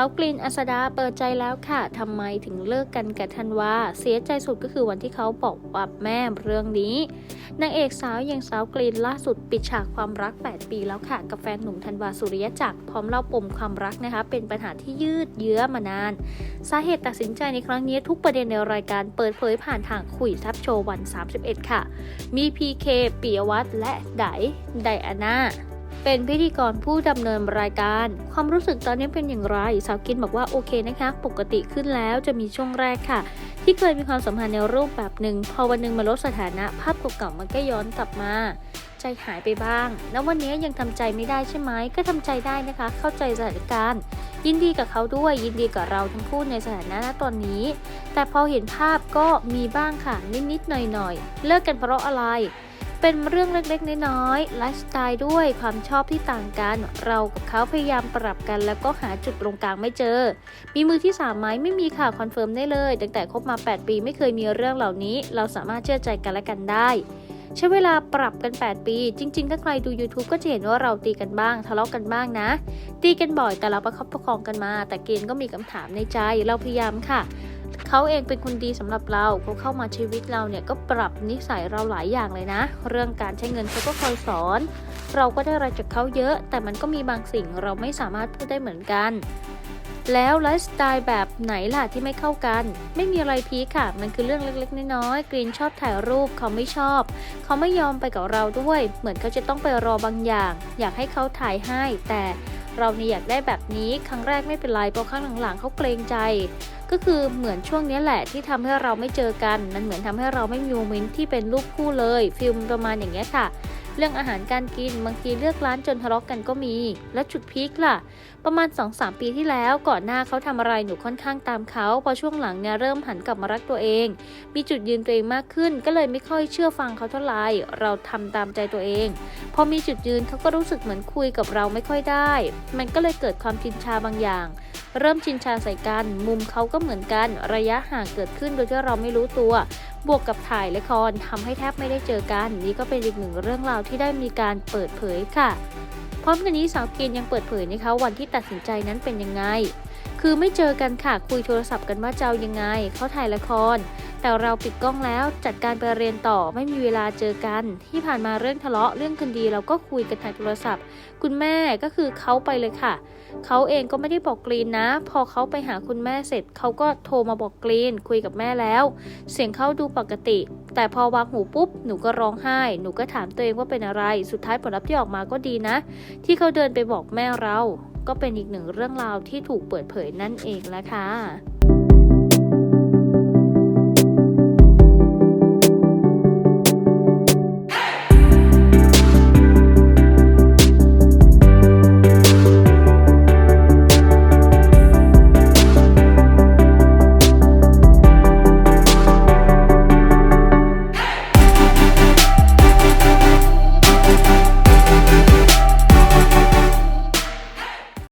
าวกรีนอัสดาเปิดใจแล้วค่ะทำไมถึงเลิกกันกับธันวาเสียใจสุดก็คือวันที่เขาบอกกับแม่เรื่องนี้นางเอกสาวอย่างสาวกรีนล่าสุดปิดฉากความรัก 8 ปีแล้วค่ะกับแฟนหนุ่มธันวาสุริยจักรพร้อมเล่าปมความรักนะคะ เป็นปัญหาที่ยืดเยื้อมานาน สาเหตุตัดสินใจในครั้งนี้ทุกประเด็นในรายการเปิดเผยผ่านทางคุยทับโชว์วัน 31 ค่ะ มีพีเคปิยวัฒน์และไดไดอาน่า เป็นพิธีกรผู้ดำเนินรายการ ความรู้สึกตอนนี้เป็นอย่างไร สาวกินบอกว่าโอเคนะคะ ปกติขึ้นแล้วจะมีช่วงแรกค่ะ ที่เคยมีความสัมพันธ์ในรูปแบบหนึ่ง พอวันหนึ่งมาลดสถานะภาพเก่าๆมันก็ย้อนกลับมา ใจหายไปบ้าง แล้ววันนี้ยังทำใจไม่ได้ใช่ไหม ก็ทำใจได้นะคะ เข้าใจสถานการณ์ยินดีกับเขาด้วยยินดีกับเราทั้งคู่ในสถานะตอนนี้ แต่พอเห็นภาพก็มีบ้างค่ะนิดๆหน่อยๆเลิกกันเพราะอะไร เป็นเรื่องเล็กๆ น้อยๆไลฟ์สไตล์ด้วยความชอบที่ต่างกัน เรากับเขาพยายามปรับกัน แล้วก็หาจุดตรงกลางไม่เจอ มีมือที่สามไหมไม่มีค่ะคอนเฟิร์มได้เลยตั้งแต่คบมา 8 ปีไม่เคยมีเรื่องเหล่านี้ เราสามารถเชื่อใจกันและกันได้ ใช้เวลาปรับกัน 8 ปี จริง ๆ ถ้าใครดู YouTube ก็จะเห็นว่าเราตีกันบ้าง ทะเลาะกันบ้างนะ ตีกันบ่อยแต่เราประคับประคองกันมา แต่เกณฑ์ก็มีคำถามในใจเราพยายามค่ะเขาเองเป็นคนดีสำหรับเราเขาเข้ามาชีวิตเราเนี่ยก็ปรับนิสัยเราหลายอย่างเลยนะ เรื่องการใช้เงินเขาก็คอยสอน เราก็ได้อะไรจากเขาเยอะ แต่มันก็มีบางสิ่งเราไม่สามารถพูดได้เหมือนกัน แล้วไลฟ์สไตล์แบบไหนล่ะที่ไม่เข้ากัน ไม่มีอะไรพีคค่ะ มันคือเรื่องเล็กๆ น้อยๆกรีนชอบถ่ายรูปเขาไม่ชอบ เขาไม่ยอมไปกับเราด้วย เหมือนเขาจะต้องไปรอบางอย่าง อยากให้เขาถ่ายให้ แต่เราเนี่ยอยากได้แบบนี้ครั้งแรกไม่เป็นไรเพราะครั้งหลังๆเขาเกรงใจ ก็คือเหมือนช่วงนี้แหละที่ทำให้เราไม่เจอกัน มันเหมือนทำให้เราไม่มีโมเมนต์ที่เป็นรูปคู่เลยฟิลมประมาณอย่างเงี้ยค่ะ เรื่องอาหารการกินบางทีเลือกร้านจนทะเลาะกันก็มี แล้วจุดพีคล่ะ ประมาณ 2-3 ปีที่แล้วก่อนหน้าเขาทำอะไรหนูค่อนข้างตามเขาพอช่วงหลังเนี่ยเริ่มหันกลับมารักตัวเอง มีจุดยืนตัวเองมากขึ้น ก็เลยไม่ค่อยเชื่อฟังเขาเท่าไหร่เราทำตามใจตัวเอง พอมีจุดยืนเขาก็รู้สึกเหมือนคุยกับเราไม่ค่อยได้ มันก็เลยเกิดความชินชาบางอย่าง เริ่มชินชาใส่กัน มุมเขาก็เหมือนกัน ระยะห่างเกิดขึ้นโดยที่เราไม่รู้ตัว บวกกับถ่ายละครทำให้แทบไม่ได้เจอกัน นี่ก็เป็นอีกหนึ่งเรื่องราวที่ได้มีการเปิดเผยค่ะ พร้อมกันนี้สาวเกณฑ์ยังเปิดเผยนะคะวันที่ตัดสินใจนั้นเป็นยังไง คือไม่เจอกันค่ะคุยโทรศัพท์กันว่าจะเอายังไงเขาถ่ายละคร แต่เราปิดกล้องแล้วจัดการไปเรียนต่อไม่มีเวลาเจอกัน ที่ผ่านมาเรื่องทะเลาะเรื่องคดีเราก็คุยกันทางโทรศัพท์ คุณแม่ก็คือเขาไปเลยค่ะเขาเองก็ไม่ได้บอกกรีนนะ พอเขาไปหาคุณแม่เสร็จเขาก็โทรมาบอกกรีนคุยกับแม่แล้ว เสียงเขาดูปกติ แต่พอวางหูปุ๊บหนูก็ร้องไห้ หนูก็ถามตัวเองว่าเป็นอะไร สุดท้ายผลลัพธ์ที่ออกมาก็ดีนะ ที่เขาเดินไปบอกแม่เรา ก็เป็นอีกหนึ่งเรื่องราวที่ถูกเปิดเผยนั่นเองละค่ะ